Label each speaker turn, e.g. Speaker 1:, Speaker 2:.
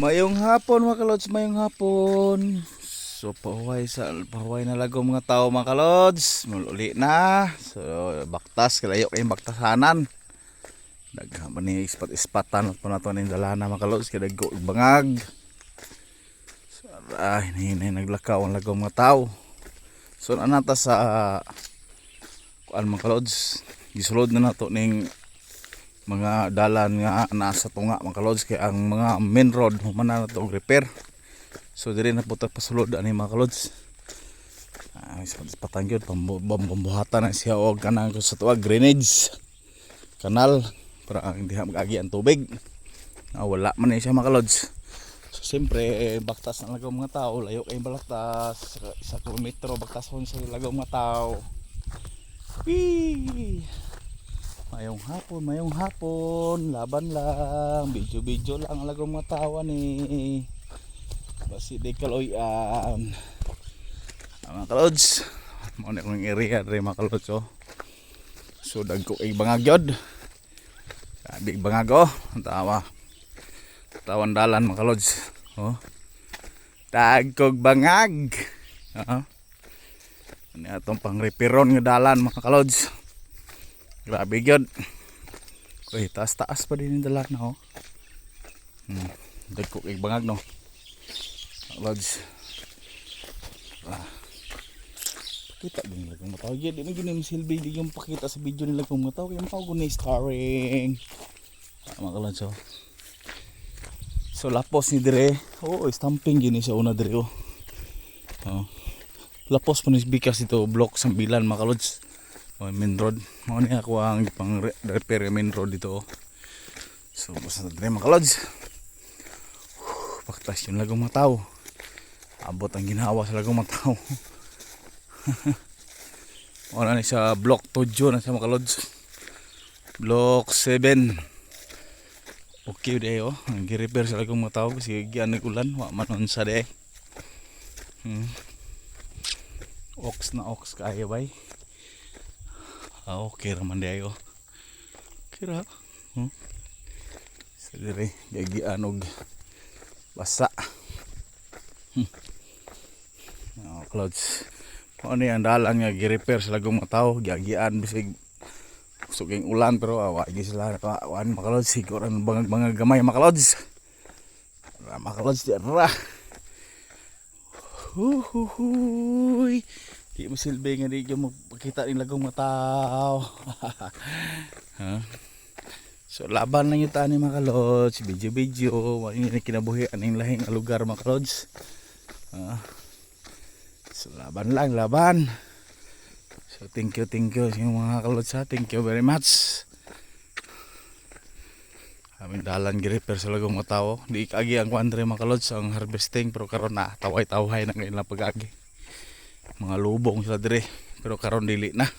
Speaker 1: Mayong hapon mga kalods, mayong hapon. So pahuway sa pahuway na lagom mga tao mga kalods. Mululi na. So baktas kalayo kayong baktasanan. Daghan man ni ispat-ispatan at panato ning dalana mga kalods kay dagko bangag. So ay hinay naglakaw ang lagom mga tao. So anata sa kuan mga kalods. Gisulod na nato ning mga dalan nga nasa tunga mga kalods kay ang mga main road humana na to og repair. So diri na puta pasulod ani mga kalods ah is patang gyud pambuhatan na siya og kanang sa tuwa drainage kanal para ang diha magagi ang tubig. Ah, wala man ni siya mga kalods so siyempre eh, baktas na lagaw mga tao layo kay balaktas sa kilometro baktas sa lagaw mga tao. Wee! Mayong hapon, mayong hapon, laban lang, video-video lang ang lagong mga ni Basi di kaloyan. Ah, Mga kalods, mo na kong area rin mga kalods oh. So dagko kay bangagyod. Sabi bangago, ang tawa. Tawan dalan mga kalods. Oh. Dagkog bangag. Oo. Ano atong pang nga dalan mga kalods. Grabe gyud. Uy, taas-taas pa din yung dala na oh. Hmm. Dagko kay bangag no. Lodge. Ah. Pakita din nila kung mataw. Di man ginim silbi di yung pakita sa video nila kung mataw. Kaya mataw ko na starring. Ah, mga kalodge oh. So lapos ni dire. Oo, stamping gini sa una dire oh. Oh. Lapos pa ni bikas ito block sa bilan mga kalodge. Oh, main road. Mo ni ako ang pang re- repair main road dito. oh. So basta na mga kalods. Paktas yung lagong mga tao. Abot ang ginawa sa lagong mga tao. Wala ni sa block 2 na sa mga kalods. Block 7. Okay de oh. Ang gi-repair sa lagong mga tao kasi gian ulan wa man unsa de. Hmm. Ox na ox kaya bay. Ah, okay raman di ayo. Kira. Hmm? Sa dire, gagian og basa. Hmm. Oh, clouds. Ano yan, dalan nga gi-repair sa lagong mga tao, gagian bisig suging ulan pero awa gi sila wan makalods siguro ang bangag bangag gamay makalods. Makalods di ra. Huhuhuy. Di mo silbi nga di mo makita rin lagong mga tao. ha? So laban lang yung tani mga kalods, video-video, wala kinabuhi aning lahing lugar mga kalods. Ha? So laban lang, laban. So thank you, thank you inyong mga kalods ha. Thank you very much. Aming dalan gi-repair sa lagong mga tao. Di kagi ang kuandre mga kalods ang harvesting pero karon na taway-taway na ngayon lang pag-agi mga lubong sila dire pero karon dili na